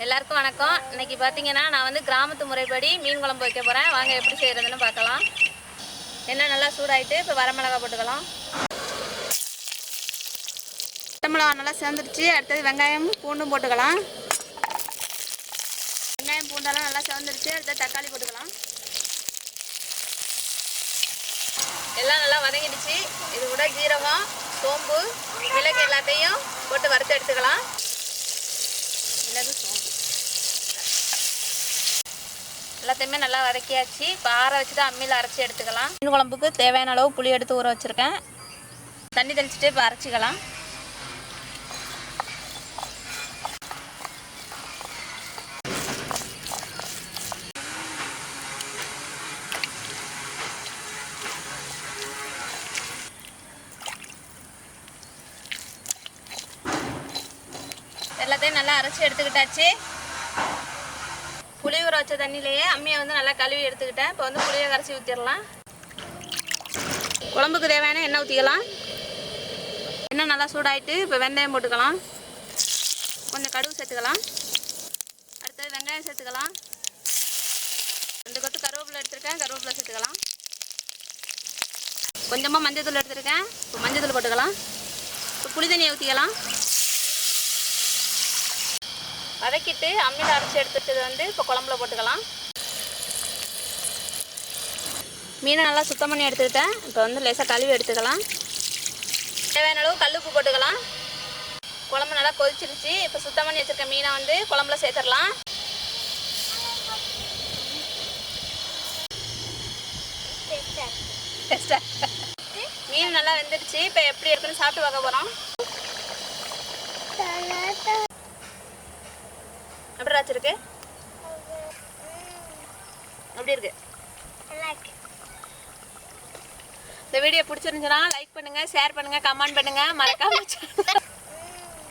எல்லாருக்கும் வணக்கம். இன்னைக்கு பார்த்தீங்கன்னா நான் வந்து கிராமத்து முறைப்படி மீன் குழம்பு வைக்க போகிறேன் வாங்க எப்படி செய்கிறதுன்னு பார்க்கலாம். எண்ணெய் நல்லா சூடாயிட்டு இப்போ வரமிளகா போட்டுக்கலாம். வரமிளகா நல்லா சேர்ந்துருச்சு. அடுத்தது வெங்காயம் பூண்டும் போட்டுக்கலாம். வெங்காயம் பூண்டெல்லாம் நல்லா சேர்ந்துருச்சு. அடுத்தது தக்காளி போட்டுக்கலாம். எல்லாம் நல்லா வதங்கிடுச்சு. இது கூட ஜீரகம் சோம்பு மிளகு எல்லாத்தையும் போட்டு வறுத்து எடுத்துக்கலாம். மிளகு சோம்பு எல்லாத்தையுமே நல்லா வதக்கியாச்சு. இப்போ ஆற தான் அம்மியில் அரைச்சி எடுத்துக்கலாம். மீன் குழம்புக்கு தேவையான அளவு புளி எடுத்து ஊற வச்சுருக்கேன். தண்ணி தெளிச்சுட்டு இப்போ அரைச்சிக்கலாம். எல்லாத்தையும் நல்லா அரைச்சி எடுத்துக்கிட்டாச்சு. புளிய ஊற வச்ச தண்ணியிலேயே அம்மியை வந்து நல்லா கழுவி எடுத்துக்கிட்டேன். இப்போ வந்து புளியை கரைச்சி ஊற்றிடலாம் குழம்புக்கு தேவையான எண்ணெய் ஊற்றிக்கலாம் எண்ணெய் நல்லா சூடாயிட்டு இப்போ வெந்தயம் போட்டுக்கலாம். கொஞ்சம் கடுகு சேர்த்துக்கலாம். அடுத்தது வெங்காயம் சேர்த்துக்கலாம். ரெண்டு கொத்து கருவேப்பிலை எடுத்துருக்கேன். கருவேப்பிலை சேர்த்துக்கலாம். கொஞ்சமாக மஞ்சள் தூள் எடுத்துருக்கேன். இப்போ மஞ்சள் தூள் போட்டுக்கலாம். இப்போ புளி தண்ணியை ஊற்றிக்கலாம் வதக்கிட்டு அம்மியில் அரைச்சி எடுத்துட்டது வந்து இப்போ குழம்புல போட்டுக்கலாம். மீனை நல்லா சுத்தம் பண்ணி எடுத்துக்கிட்டேன். இப்போ வந்து லேசாக கழுவி எடுத்துக்கலாம். தேவையான அளவு கல்லுப்பு போட்டுக்கலாம். குழம்பு நல்லா கொதிச்சிருச்சு. இப்போ சுத்தம் பண்ணி வச்சுருக்க மீனை வந்து குழம்புல சேர்த்துடலாம். மீன் நல்லா வெந்துடுச்சு. இப்போ எப்படி இருக்குன்னு சாப்பிட்டு பார்க்க போகிறோம் எப்படி வச்சிருக்கு எப்படி இருக்கு? இந்த வீடியோ பிடிச்சிருந்துச்சுன்னா லைக் பண்ணுங்க ஷேர் பண்ணுங்க கமெண்ட் பண்ணுங்க. மறக்காம